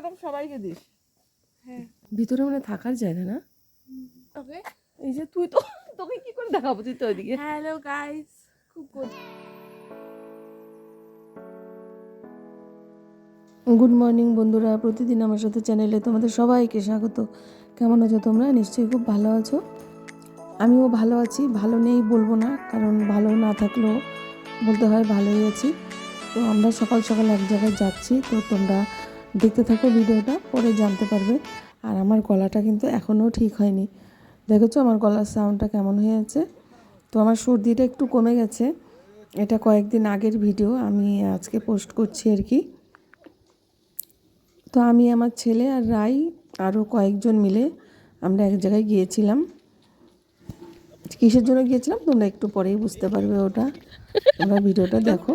এরকম সবাইকে দিস। হ্যাঁ। ভিতরে মানে থাকার জায়গা না? ওকে। এই যে তুই তো তোকে কি করে দেখাবো? তুই তো ওইদিকে। হ্যালো গাইস খুব গুড গুড মর্নিং বন্ধুরা। প্রতিদিন আমার সাথে চ্যানেলে তোমাদের সবাইকে স্বাগত। কেমন আছো তোমরা? নিশ্চয়ই খুব ভালো আছো। আমিও ভালো আছি। ভালো নেই বলব না কারণ ভালো না থাকলেও বলতে হয় ভালোই আছি। তো আমরা সকাল সকাল এক জায়গায় যাচ্ছি। তো তোমরা দেখতে থাকো ভিডিওটা, পরে জানতে পারবে। আর আমার গলাটা কিন্তু এখনও ঠিক হয়নি। দেখেছ আমার গলার সাউন্ডটা কেমন হয়ে আছে? তো আমার সর্দিটা একটু কমে গেছে। এটা কয়েকদিন আগের ভিডিও আমি আজকে পোস্ট করছি আর কি। তো আমি, আমার ছেলে আর রাই আরও কয়েকজন মিলে আমরা এক জায়গায় গিয়েছিলাম। কিসের জন্য গিয়েছিলাম? তোমরা একটু পরেই বুঝতে পারবে ওটা। তোমরা ভিডিওটা দেখো।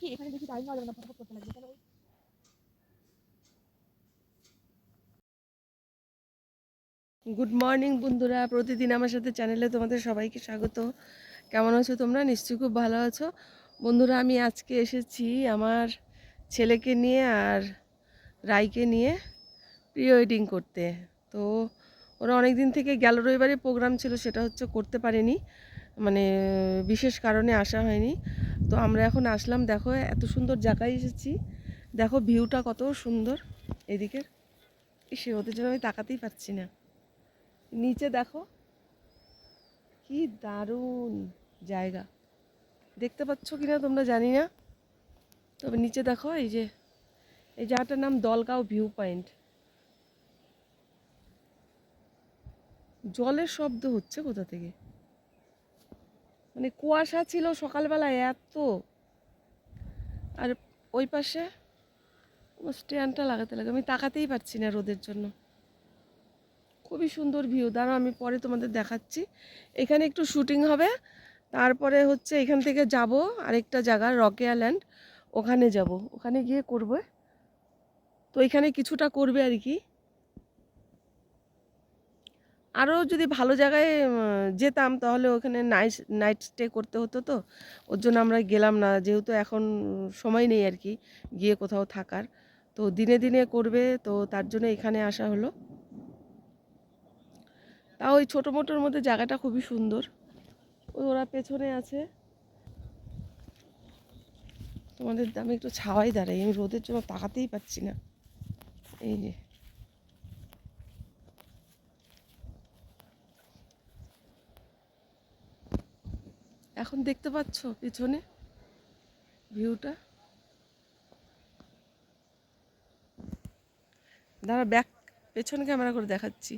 কি? এখানে বেশি টাইম লাগবে না, ফটোফট করতে লাগবে তাহলে গুড মর্নিং বন্ধুরা। প্রতিদিন আমার সাথে চ্যানেলে তোমাদের সবাইকে স্বাগত। কেমন আছো তোমরা? নিশ্চয়ই খুব ভালো আছো। বন্ধুরা, আমি আজকে এসেছি আমার ছেলেকে নিয়ে আর রাইকে নিয়ে প্রি ওয়েডিং করতে। তো ওরা অনেক দিন থেকে গেল, রবিবারে প্রোগ্রাম ছিল, সেটা হচ্ছে করতে পারেনি। মানে বিশেষ কারণে আসা হয়নি। তো আমরা এখন আসলাম, দেখো, এত সুন্দর জায়গায় এসেছি। দেখো, ভিউটা কত সুন্দর। এদিকের সে ওদের জন্য আমি তাকাতেই পাচ্ছি না। নিচে দেখো, কি দারুণ জায়গা। দেখতে পাচ্ছ কি না তোমরা জানি না। তবে নিচে দেখো, এই যে, এই জায়গাটার নাম দলগাঁও ভিউ পয়েন্ট। জলের শব্দ হচ্ছে কোথা থেকে? মানে কুয়াশা ছিল সকালবেলায় এত। আর ওই পাশে স্ট্যান্ডটা লাগাতে লাগে। আমি তাকাতেই পারছি না রোদের জন্য। খুবই সুন্দর ভিউ। দাঁড়াও, আমি পরে তোমাদের দেখাচ্ছি। এখানে একটু শুটিং হবে। তারপরে হচ্ছে এখান থেকে যাব আরেকটা জায়গা, রকে আইল্যান্ড। ওখানে যাব। ওখানে গিয়ে করবে। তো এখানে কিছুটা করবে আর কি। আরও যদি ভালো জায়গায় যেতাম তাহলে ওখানে নাইট নাইট স্টে করতে হতো তো। ওর জন্য আমরা গেলাম না, যেহেতু এখন সময় নেই আর কি, গিয়ে কোথাও থাকার। তো দিনে দিনে করবে, তো তার জন্য এখানে আসা হলো। তাও ওই ছোটো মোটোর মধ্যে জায়গাটা খুবই সুন্দর। ওরা পেছনে আছে। তোমাদের, আমি একটু ছাওয়াই দাঁড়াই, আমি রোদের জন্য তাকাতেই পাচ্ছি না। এই যে। এখন দেখতে পাচ্ছ পেছনে? ভিউটা? দাঁড়া ব্যাক পেছনে ক্যামেরা করে দেখাচ্ছি।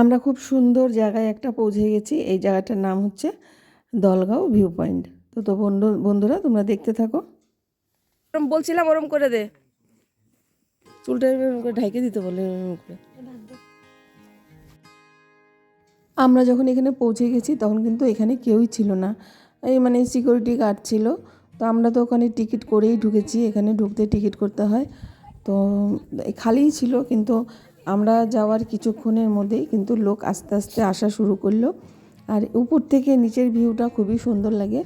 আমরা খুব সুন্দর জায়গায় একটা পৌঁছে গেছি। এই জায়গাটার নাম হচ্ছে দলগাঁও ভিউ পয়েন্ট তো তো বন্ধু বন্ধুরা তোমরা দেখতে থাকো। ওরম বলছিলাম ওরম করে দে। চুলটা ঢাইকে দিতে বলে করে। আমরা যখন এখানে পৌঁছে গেছি, তখন কিন্তু এখানে কেউই ছিল না। এই মানে সিকিউরিটি গার্ড ছিল। তো আমরা তো ওখানে টিকিট করেই ঢুকেছি। এখানে ঢুকতে টিকিট করতে হয়। তো খালিই ছিল, কিন্তু আমরা যাওয়ার কিছুক্ষণের মধ্যেই কিন্তু লোক আস্তে আস্তে আসা শুরু করল। আর উপর থেকে নিচের ভিউটা খুবই সুন্দর লাগে।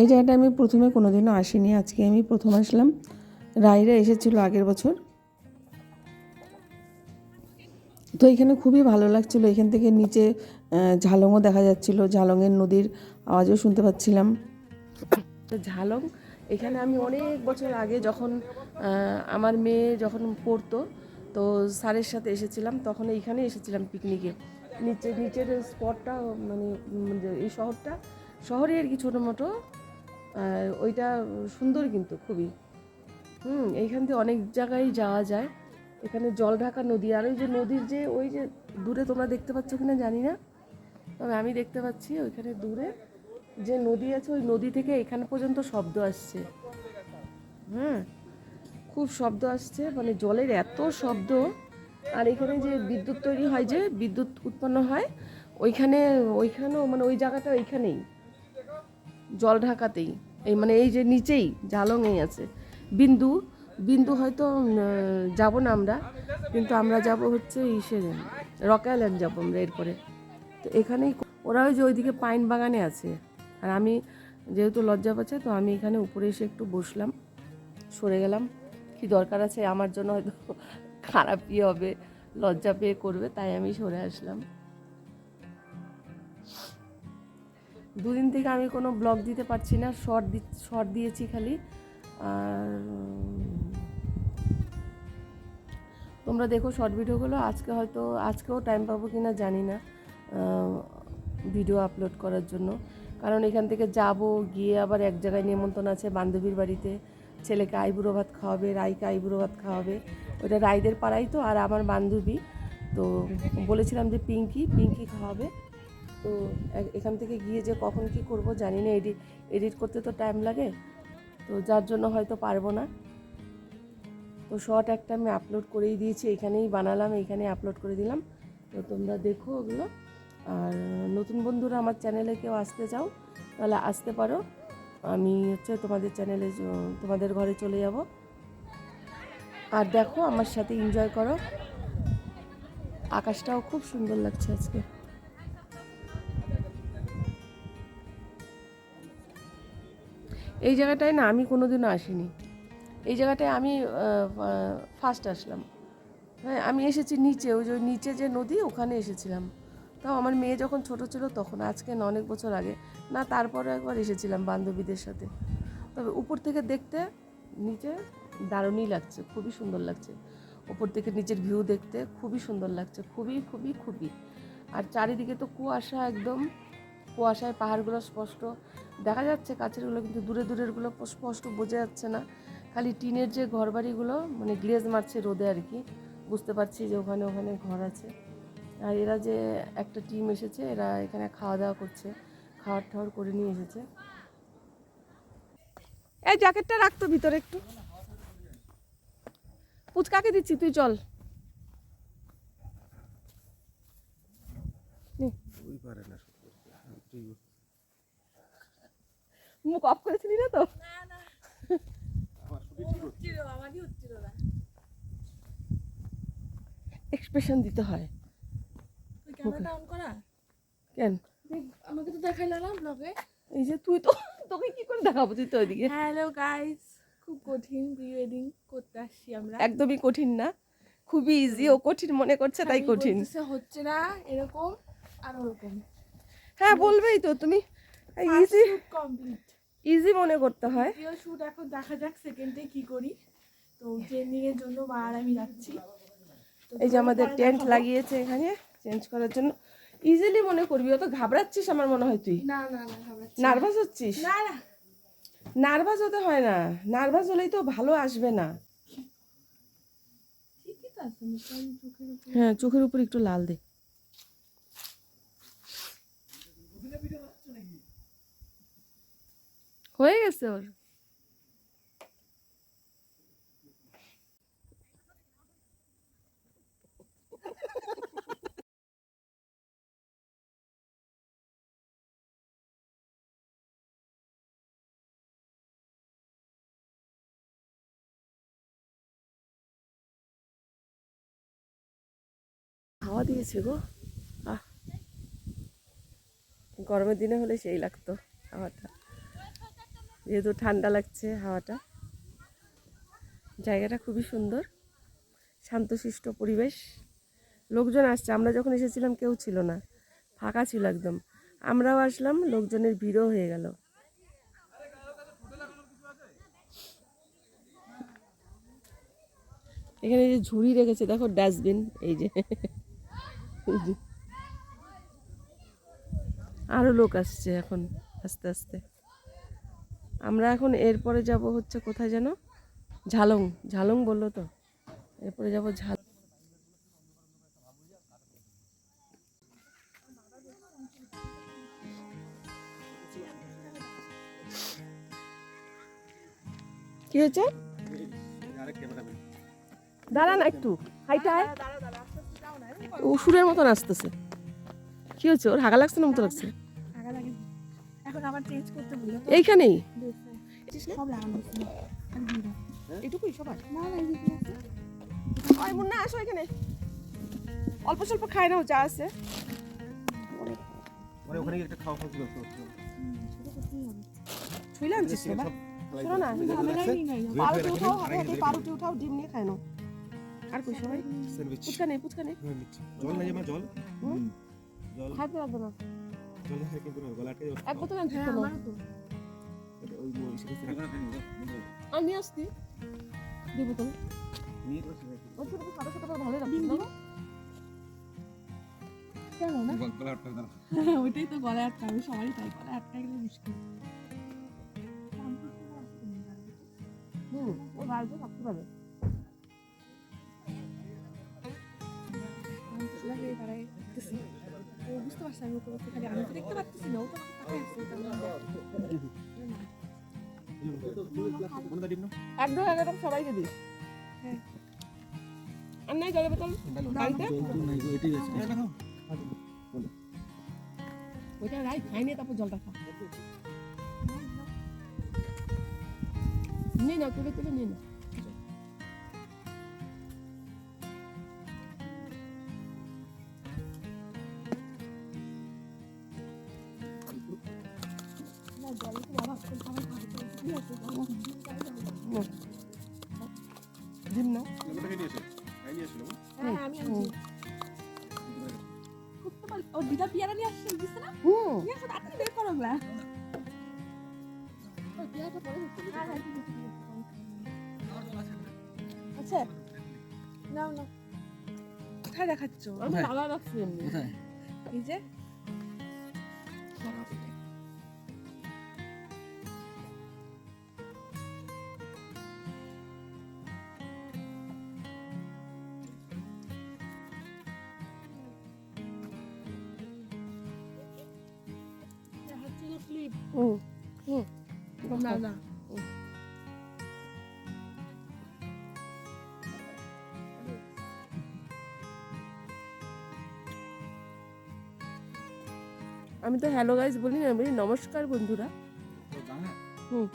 এই জায়গাটা আমি প্রথমে কোনোদিনও আসিনি। আজকে আমি প্রথম আসলাম। রায়রা এসেছিল আগের বছর। তো এখানে খুবই ভালো লাগছিল। এখান থেকে নিচে ঝালংও দেখা যাচ্ছিল। ঝালংয়ের নদীর আওয়াজও শুনতে পাচ্ছিলাম। তো ঝালং, এখানে আমি অনেক বছর আগে যখন আমার মেয়ে যখন পড়তো, তো স্যারের সাথে এসেছিলাম, তখন এইখানে এসেছিলাম পিকনিকে। নিচে, নিচের স্পটটা মানে এই শহরটা শহরে আর কি ছোটো মোটো ওইটা সুন্দর কিন্তু খুবই। হুম, এইখান থেকে অনেক জায়গায় যাওয়া যায়। এখানে জল ঢাকা নদী, আর ওই যে নদীর যে, ওই যে দূরে তোমরা দেখতে পাচ্ছ কিনা জানি না, তবে আমি দেখতে পাচ্ছি ওইখানে দূরে যে নদী আছে, ওই নদী থেকে এখানে পর্যন্ত শব্দ আসছে। হ্যাঁ খুব শব্দ আসছে মানে জলের এত শব্দ, আর এখানে যে বিদ্যুৎ তৈরি হয় যে, বিদ্যুৎ উৎপন্ন হয়, ওইখানে, ওইখানেও মানে ওই জায়গাটা ওইখানেই, জল ঢাকাতেই, এই মানে এই যে নিচেই জালংয়েই আছে। বিন্দু বিন্দু হয়তো যাব না আমরা, কিন্তু আমরা যাব হচ্ছে ইসে রক আইল্যান্ড যাব আমরা এরপরে। তো এখানেই ওরা ওই যে ওইদিকে পাইন বাগানে আছে। আর আমি যেহেতু লজ্জা পাচ্ছে, তো আমি এখানে উপরে এসে একটু বসলাম, সরে গেলাম। কি দরকার আছে? আমার জন্য হয়তো খারাপই হবে, লজ্জা পেয়ে করবে, তাই আমি সরে আসলাম। দুদিন থেকে আমি কোনো ব্লগ দিতে পারছি না, শর্ট দি শর্ট দিয়েছি খালি। আর তোমরা দেখো শর্ট ভিডিওগুলো আজকে হয়তো, আজকেও টাইম পাবো কি না জানি না ভিডিও আপলোড করার জন্য। কারণ এখান থেকে যাব, গিয়ে আবার এক জায়গায় নিমন্ত্রণ আছে বান্ধবীর বাড়িতে। ছেলেকে আইবুড়ো ভাত খাওয়াবে, রাইকে আইবুড়ো ভাত খাওয়াবে। ওটা রাইদের পাড়াই তো, আর আমার বান্ধবী। তো বলেছিলাম যে পিঙ্কি পিঙ্কি খাওয়াবে। তো এখান থেকে গিয়ে যে কখন কি করব জানি না এডিট এডিট করতে তো টাইম লাগে। তো যার জন্য হয়তো পারব না। তো শর্ট একটা আমি আপলোড করেই দিয়েছি, এখানেই বানালাম, এখানে আপলোড করে দিলাম। তো তোমরা দেখো ওগুলো। আর নতুন বন্ধুরা আমার চ্যানেলে কেউ আসতে চাও, তাহলে আসতে পারো। আমি হচ্ছে তোমাদের চ্যানেলে তোমাদের ঘরে চলে যাব। আর দেখো, আমার সাথে এনজয় করো। আকাশটাও খুব সুন্দর লাগছে আজকে। এই জায়গাটায় না আমি কোনোদিনও আসিনি। এই জায়গাটায় আমি ফার্স্ট আসলাম। হ্যাঁ আমি এসেছি নিচে, ওই যে নিচে যে নদী, ওখানে এসেছিলাম। তাও আমার মেয়ে যখন ছোট ছিল তখন, আজকে না, অনেক বছর আগে, না তারপরে একবার এসেছিলাম বান্ধবীদের সাথে। তবে উপর থেকে দেখতে নিচে দারুণই লাগছে, খুবই সুন্দর লাগছে। উপর থেকে নিচের ভিউ দেখতে খুবই সুন্দর লাগছে, খুবই খুবই খুবই। আর চারিদিকে তো কুয়াশা একদম, কুয়াশায় পাহাড়গুলো স্পষ্ট। দেখা যাচ্ছে কাছেরগুলো কিন্তু দূরে দূরেরগুলো স্পষ্ট বোঝা যাচ্ছে না। খালি টিনের যে ঘরবাড়িগুলো মানে গ্লেজ মারছে রোদে আর কি বুঝতে পারছি যে ওখানে ওখানে ঘর আছে। আর এরা যে একটা টিম এসেছে এরা এখানে খাওয়া দাওয়া করছে খাওয়ার টাওয়ার করে নিয়ে এসেছে। এই জ্যাকেটটা রাখতো ভিতরে একটু। পুচকাকে দিচ্ছি? তুই চল। মুখ অফ করেছিলি না তো? এক্সপ্রেশন দিতে হয়। ক্যামেরাটা অন করা? কেন? আমাকে তো দেখাই না ব্লগে এই যে তুই তো তোকে কি করে দেখাবো তুই তো ওইদিকে? হ্যালো গাইস খুব কঠিন প্রি ওয়েডিং করতে আসছি আমরা। একদমই কঠিন না। খুবই ইজি ও কঠিন মনে করছে তাই কঠিন। হচ্ছে না এরকম আর ওরকম। হ্যাঁ বলবেই তো তুমি ইজি কমপ্লিট ইজি মনে করতে হয়। ভিডিও শুট এখন দেখা যাক সেকেন্ডে কি করি। তো ট্রেনিং এর জন্য মা আর আমি যাচ্ছি। এই যে আমাদের টেন্ট লাগিয়েছে এখানে চেঞ্জ করার জন্য। ইজিলি মনে করবি অত ঘাবড়াচ্ছিস আমার মনে হয় তুই। না না না ঘাবড়াচ্ছি নার্ভাস হচ্ছিস? না না। নার্ভাস হতে হয় না। নার্ভাস হলেই তো ভালো আসবে না। হ্যাঁ চোখের উপর একটু লাল দে। হয়ে গেছে ওর হাওয়া দিয়েছে গো। আহ। গরমের দিনে হলে সেই লাগতো হাওয়াটা। যেহেতু ঠান্ডা লাগছে হাওয়াটা। জায়গাটা খুবই সুন্দর, শান্তশিষ্ট পরিবেশ। লোকজন আসছে, আমরা যখন এসেছিলাম কেউ ছিল না, ফাঁকা ছিল একদম। আমরাও আসলাম, লোকজনের ভিড়ও হয়ে গেল। এখানে যে ঝুড়ি রেখেছে, দেখো ডাস্টবিন, এই যে। এই যে। আরও লোক আসছে এখন, আস্তে আস্তে। আমরা এখন এরপরে যাব হচ্ছে কোথায় যেন? ঝালং। ঝালং বলল তো। এরপরে যাব ঝাল কি হয়েছে? দাঁড়া না একটু। হাইটা সুরের মতন আসতেছে। কি হচ্ছে ওর হাগা লাগছে না মতো লাগছে? এখন আবার চেঞ্জ করতে বলল এইখানেই সব লাগানো ছিল আর ভিড় এটুকুই সবার না ওই মুন্না আসো এখানে অল্প স্বল্প খায় নাও যা আছে মানে ওখানে একটা খাওয়া খাওয়া করতে ছুইলে আনছিস শোনো না পাউরুটি উঠাও হাতে পাউরুটি উঠাও ডিম নিয়ে খায় নাও আর কই সবাই স্যান্ডউইচ ফুচকা নেই ফুচকা নেই হ্যাঁ, জল নাই আমার জল খাইতে পারব না আটকে। এক বোতল আনছিস তো আমারও তো ওই ওই সেটা আর দুই বোতল আটকে ওইটাই তো গলায় আটকাবে সবারই তাই গলায় আটকা গেলে মুশকিল হুম ও বাড়িতে থাকতে পারে লাগে। ও বুঝতে পারছে আমি ওকে বলছি খালি আমি তো দেখতে পাচ্ছি না ও তো তাকায় আছে? এক দু সবাইকে দিস। হ্যাঁ। আর নাই জলের বোতল? বাড়িতে? ওইটা রাই খাই নিয়ে তারপর জলটা খা। নিয়ে নাও তুলে তুলে নিয়ে নাও। তো ভালো ও দিদা পেয়ারা নিয়ে আসছে দিছে না হুম নিয়ে আসো তাড়াতাড়ি বের করো ওগুলা আচ্ছা নাও নাও কোথায়? দেখাচ্ছ আমি রাখছি এমনি। এই যে? হুম হুম না না আমি তো হ্যালো গাইজ বলি না আমি বলি নমস্কার বন্ধুরা। হুম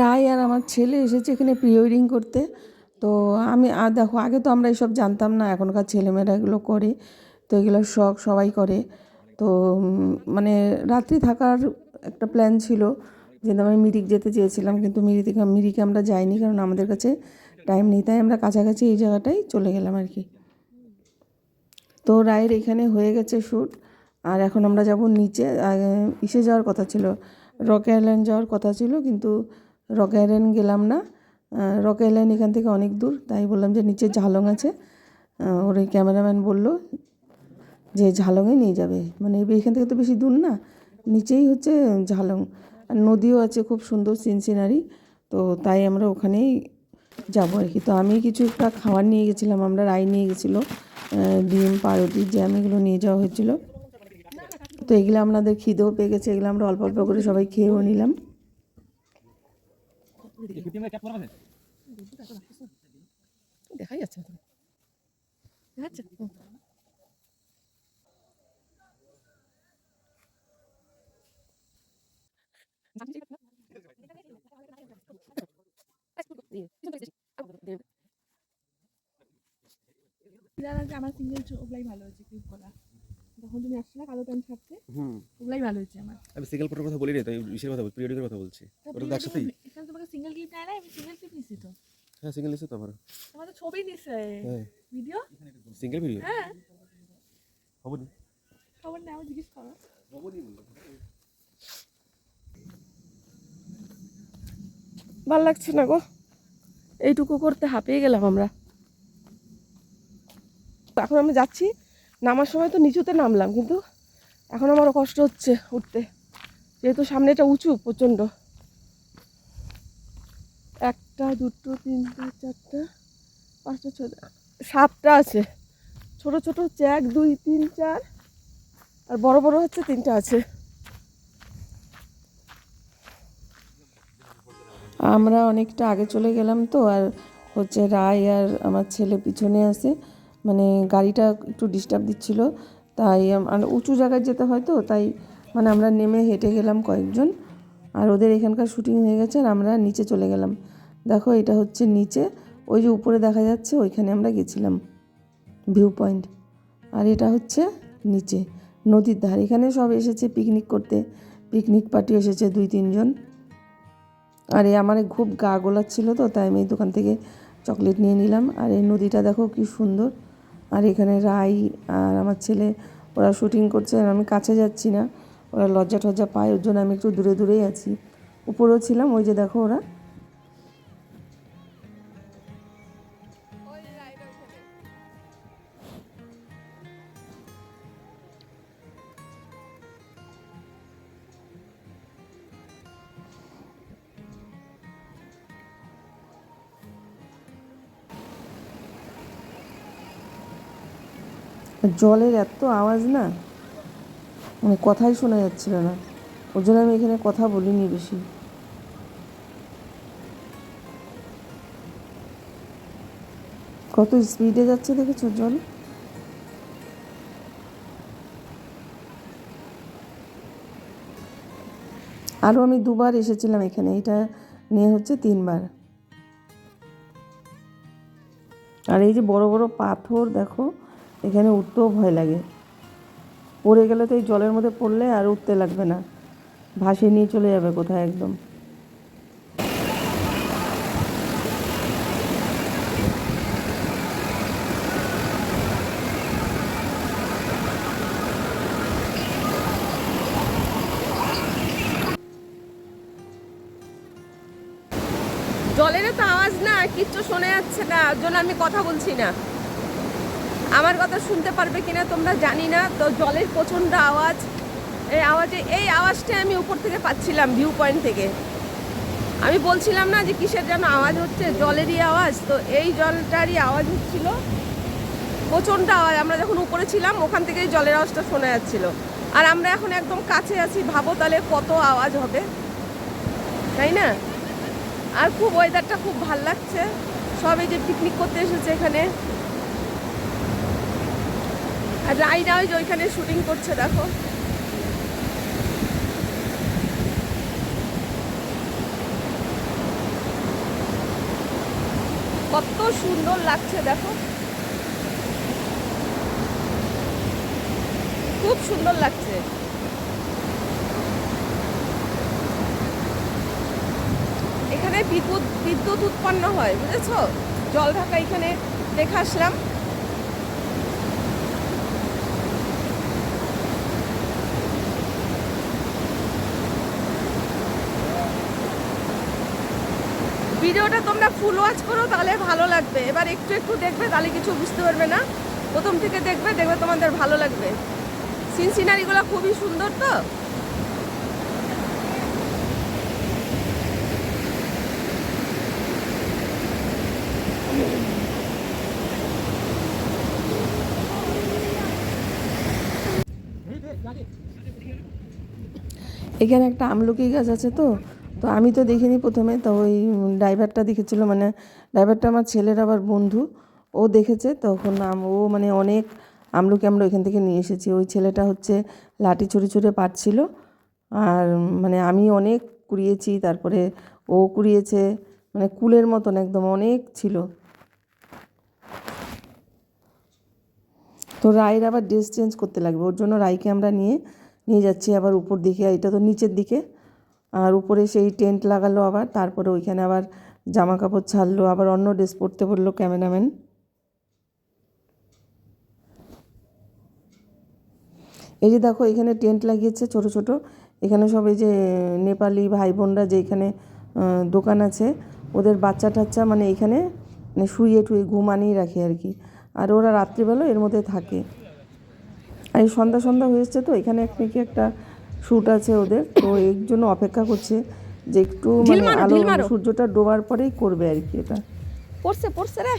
রায় আর আমার ছেলে এসেছে এখানে প্রি ওয়েডিং করতে। তো আমি, আর দেখো, আগে তো আমরা এসব জানতাম না, এখনকার ছেলেমেয়েরা এগুলো করে, তো এগুলো শখ সবাই করে। তো মানে রাত্রি থাকার একটা প্ল্যান ছিল, যে আমরা মিরিক যেতে চেয়েছিলাম, কিন্তু মিরিকে মিরিকে আমরা যাইনি, কারণ আমাদের কাছে টাইম নেই। তাই আমরা কাছাকাছি এই জায়গাটাই চলে গেলাম আর কি। তো রায়ের এখানে হয়ে গেছে শ্যুট আর এখন আমরা যাব নিচে ইসে যাওয়ার কথা ছিল রক আইল্যান্ড যাওয়ার কথা ছিল, কিন্তু রক আইল্যান্ড গেলাম না। রক আইল্যান্ড এখান থেকে অনেক দূর, তাই বললাম যে নিচে ঝালং আছে। ওর ওই ক্যামেরাম্যান বলল যে ঝালংয়ে নিয়ে যাবে। মানে এখান থেকে তো বেশি দূর না, নিচেই হচ্ছে ঝালং। আর নদীও আছে খুব সুন্দর সিন সিনারি তো তাই আমরা ওখানেই যাব আর কি। তো আমি কিছু একটা খাবার নিয়ে গেছিলাম, আমরা রাই নিয়ে গেছিল ডিম, পাউরুটি, জ্যাম, এগুলো নিয়ে যাওয়া হয়েছিল। তো এগুলো আপনাদের খিদেও পেয়ে গেছে, এগুলো আমরা অল্প অল্প করে সবাই খেয়েও নিলাম। দেখাই যাচ্ছে। দেখাচ্ছে? আমার সিঙ্গেল ওগুলাই ভালো হয়েছে ক্লিপ তুমি আসলে কালো প্যান্ট ছাড়তে হুম। ওগুলাই ভালো হয়েছে আমার। আমি সিঙ্গেল ফটোর কথা বলি না তাই ইসের কথা বলছি পিরিয়ডিকের কথা বলছি। ওটা তো একসাথেই। এখানে তোমাকে সিঙ্গেল ক্লিপ নেয় না আমি সিঙ্গেল ক্লিপ নিছি তো। হ্যাঁ সিঙ্গেল তো আমার তোমার তো ছবি নিছে। হ্যাঁ। ভিডিও সিঙ্গেল ভিডিও হ্যাঁ। খবর নেই। খবর নেই আমার জিজ্ঞেস করো। ভালো লাগছে না গো। এইটুকু করতে হাঁপিয়ে গেলাম আমরা। এখন আমি যাচ্ছি। নামার সময় তো নিচুতে নামলাম, কিন্তু এখন আমারও কষ্ট হচ্ছে উঠতে। যেহেতু সামনেটা উঁচু, প্রচণ্ড। একটা, দুটো, তিনটা, চারটা, পাঁচটা ছটা সাতটা আছে। ছোট ছোট হচ্ছে এক, দুই, তিন, চার, আর বড় বড় হচ্ছে তিনটা আছে। আমরা অনেকটা আগে চলে গেলাম তো, আর হচ্ছে রায় আর আমার ছেলে পিছনে আছে। মানে গাড়িটা একটু ডিস্টার্ব দিচ্ছিল। তাই আর উঁচু জায়গায় যেতে হয় তো, তাই মানে আমরা নেমে হেঁটে গেলাম কয়েকজন। আর ওদের এখানকার শুটিং হয়ে গেছে আর আমরা নিচে চলে গেলাম। দেখো এটা হচ্ছে নিচে, ওই যে উপরে দেখা যাচ্ছে ওইখানে আমরা গেছিলাম ভিউ পয়েন্ট আর এটা হচ্ছে নিচে, নদীর ধার। এখানে সব এসেছে পিকনিক করতে। পিকনিক পার্টি এসেছে দুই, তিনজন। আর এই আমার খুব গা গোলাচ্ছিল তো, তাই আমি এই দোকান থেকে চকলেট নিয়ে নিলাম। আর এই নদীটা দেখো কি সুন্দর। আর এখানে রাই আর আমার ছেলে, ওরা শুটিং করছে আর আমি কাছে যাচ্ছি না। ওরা লজ্জা টজ্জা পায়, ওর জন্য আমি একটু দূরে দূরেই আছি। উপরেও ছিলাম, ওই যে দেখো ওরা। জলের এত আওয়াজ না মানে কথাই শোনা যাচ্ছিল না। ওর জন্য আমি এখানে কথা বলিনি বেশি। কত স্পিডে যাচ্ছে দেখেছ জল? আরও আমি দুবার এসেছিলাম এখানে, এটা নিয়ে হচ্ছে তিনবার। আর এই যে বড় বড় পাথর, দেখো এখানে উঠতেও ভয় লাগে। পড়ে গেলে তো এই জলের মধ্যে পড়লে আর উঠতে লাগবে না। ভাসিয়ে নিয়ে চলে যাবে কোথায় একদম। জলের তো আওয়াজ না, কিচ্ছু শোনা যাচ্ছে না জন্য আমি কথা বলছি না। আমার কথা শুনতে পারবে কিনা তোমরা জানি না। তো জলের প্রচণ্ড আওয়াজ। এই আওয়াজে, এই আওয়াজটাই আমি উপর থেকে পাচ্ছিলাম ভিউ পয়েন্ট থেকে। আমি বলছিলাম না যে কিসের যেন আওয়াজ হচ্ছে, জলেরই আওয়াজ। তো এই জলটারই আওয়াজ হচ্ছিল। প্রচণ্ড আওয়াজ। আমরা যখন উপরে ছিলাম, ওখান থেকেই জলের আওয়াজটা শোনা যাচ্ছিল। আর আমরা এখন একদম কাছে আছি, ভাবো তাহলে কত আওয়াজ হবে। তাই না? আর খুব ওয়েদারটা খুব ভালো লাগছে। সব এই যে পিকনিক করতে এসেছে এখানে। আর রাইডা ওই যে ওইখানে শুটিং করছে, দেখো। কত সুন্দর লাগছে, দেখো। খুব সুন্দর লাগছে। এখানে বিদ্যুৎ বিদ্যুৎ উৎপন্ন হয়, বুঝেছ? জল ঢাকা এখানে দেখে আসলাম। ভিডিওটা তোমরা ফুল ওয়াচ করো, তাহলে ভালো লাগবে। এবার একটু একটু দেখবে, তাহলে কিছু বুঝতে পারবে না। প্রথম থেকে দেখবে দেখবে তোমাদের ভালো লাগবে। সিন সিনারিগুলো খুবই সুন্দর তো? এখানে একটা আমলকি গাছ আছে তো? তো আমি তো দেখিনি প্রথমে, তো ওই ড্রাইভারটা দেখেছিল মানে ড্রাইভারটা আমার ছেলের আবার বন্ধু, ও দেখেছে, তখন ও মানে অনেক আমলকি আমরা ওইখান থেকে নিয়ে এসেছি। ওই ছেলেটা হচ্ছে লাঠি ছুঁড়ে ছুঁড়ে পারছিল আর মানে আমি অনেক কুড়িয়েছি, তারপরে ও কুড়িয়েছে মানে কুলের মতন একদম অনেক ছিল। তো রায়ের আবার ড্রেস চেঞ্জ করতে লাগবে, ওর জন্য রায়কে আমরা নিয়ে নিয়ে যাচ্ছি আবার উপর দিকে এটা তো নিচের দিকে। আর উপরে সেই টেন্ট লাগালো আবার, তারপরে ওইখানে আবার জামা কাপড় ছাড়লো, আবার অন্য ড্রেস পরতে বলল ক্যামেরাম্যান। এই যে দেখো, এখানে টেন্ট লাগিয়েছে ছোট ছোট। এখানে সব এই যে নেপালি ভাই বোনরা যে এখানে দোকান আছে, ওদের বাচ্চা টাচ্চা মানে এখানে মানে শুয়ে টুয়ে ঘুমানিয়ে রাখে আর কি। আর ওরা রাত্রিবেলা এর মধ্যে থাকে। আর সন্ধ্যা সন্ধ্যা হয়েছে তো, এখানে এক নাকি একটা শ্যুট আছে ওদের তো এর জন্য অপেক্ষা করছে যে একটু মানে আলো সূর্যটা ডোবার পরেই করবে আর কি এটা। পড়ছে পড়ছে রে।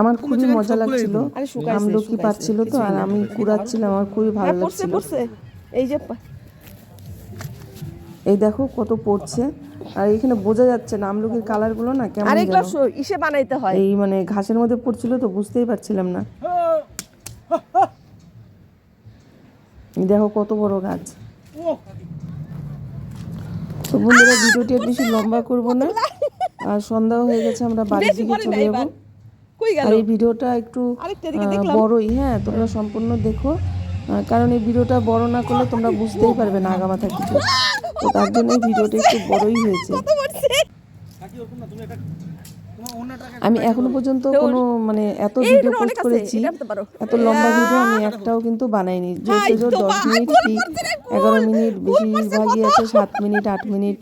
আমার খুবই মজা লাগছিল। আমলকি পাচ্ছিল তো আর আমি কুড়াচ্ছিলাম আমার খুবই ভালো হ্যাঁ লাগছিল। এই যে এই দেখো কত পড়ছে। আর এখানে বোঝা যাচ্ছে না আমলকির কালারগুলো না কেমন আর এগুলো ইসে বানাইতে হয়। এই মানে ঘাসের মধ্যে পড়ছিল তো বুঝতেই পারছিলাম না। দেখো কত বড় গাছ। তো বন্ধুরা ভিডিওটি আর বেশি লম্বা করব না। আর সন্ধ্যাও হয়ে গেছে আমরা বাড়ির বেশি দিকে চলে যাব। আর এই ভিডিওটা একটু। বড়ই হ্যাঁ তোমরা সম্পূর্ণ দেখো। কারণ এই ভিডিওটা বড় না করলে তোমরা বুঝতেই পারবে না আগামাথা কিছু। তো তার জন্য ভিডিওটা একটু বড়ই হয়েছে। আমি এখনও পর্যন্ত কোনো মানে এত ভিডিও পোস্ট করেছি। এত লম্বা ভিডিও আমি একটাও কিন্তু বানাইনি। যে ভাই, দশ মিনিট কি। এগারো মিনিট বেশিরভাগই আছে সাত মিনিট আট মিনিট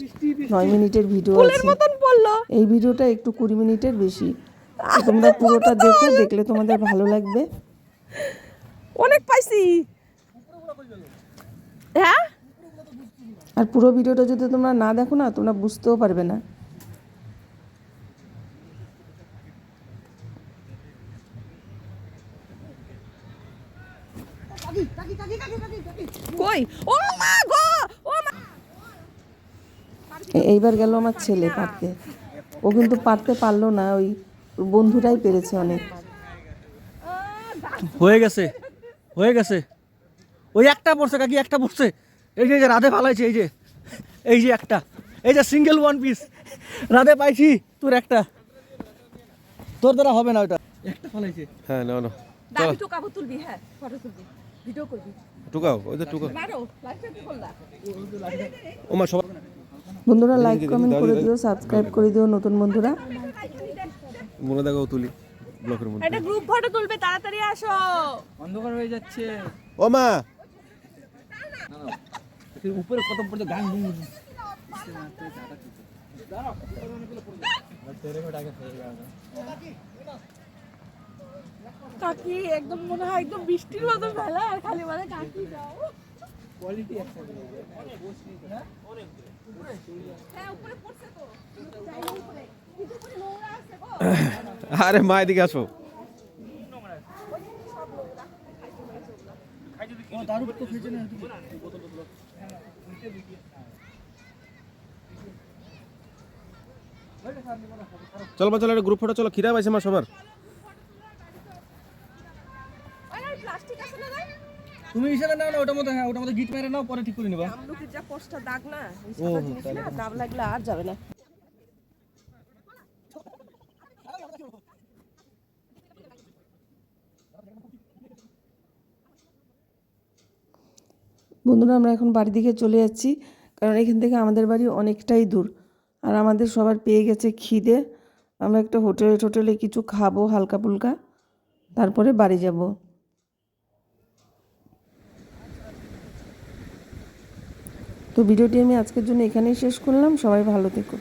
নয় মিনিটের ভিডিও আছে। এই ভিডিওটা একটু কুড়ি মিনিটের বেশি। তোমরা পুরোটা দেখো দেখলে তোমাদের ভালো লাগবে। অনেক পাইছি। হ্যাঁ? আর পুরো ভিডিওটা যদি তোমরা না দেখো না তোমরা বুঝতেও পারবে না। কই? ও মা গো! ও মা! এইবার গেল আমার ছেলে পারতে ও কিন্তু পারতে পারল না ওই বন্ধুরাই পেরেছে অনেক। হয়ে গেছে হয়ে গেছে। ওই একটা পড়ছে কাকি একটা পড়ছে। এই যে এই যে রাধে ফালাইছে এই যে এই যে একটা এই যে সিঙ্গেল ওয়ান পিস রাধে পাইছি তোর একটা। তোর দ্বারা হবে না ওটা একটা ফালাইছে হ্যাঁ না না দাবি তো কাবু তুলবি হ্যাঁ ফটো তুলবি ভিডিও করবি। টুকাও ওই তো টুকাও মারো লাইফে কি করলা ও মা সবাই বন্ধুরা লাইক কমেন্ট করে দিও সাবস্ক্রাইব করে দিও নতুন বন্ধুরা। মনে দেখাও তুলি ব্লকের মধ্যে। একটা গ্রুপ ফটো তুলবে তাড়াতাড়ি আসো। অন্ধকার হয়ে যাচ্ছে। ও মা! উপরে কত পড়ছে গান গুন কাকি একদম মনে হয় একদম বৃষ্টির মতো ফেলা আর খালি মানে কাকি যাও। কোয়ালিটি হ্যাঁ আরে মা এদিকে আসো। দারু তো খেয়েছে না চল বা চলো একটা গ্রুপ ফটো চলো খিদা পাইছে মা সবার। আরে প্লাস্টিক না তুমি হিসাবে নাও না ওটা মধ্যে হ্যাঁ ওটার মধ্যে গিট মেরে নাও পরে ঠিক করে নিবা। আমলকির যা পোস্টটা দাগ না দাগ লাগলে আর যাবে না। বন্ধুরা, আমরা এখন বাড়ির দিকে চলে যাচ্ছি, কারণ এখান থেকে আমাদের বাড়ি অনেকটাই দূর। আর আমাদের সবার পেয়ে গেছে খিদে। আমরা একটা হোটেলে, টোটেলে কিছু খাব হালকা ফুলকা, তারপরে বাড়ি যাব। তো ভিডিওটি আমি আজকের জন্য এখানেই শেষ করলাম। সবাই ভালো থেকো।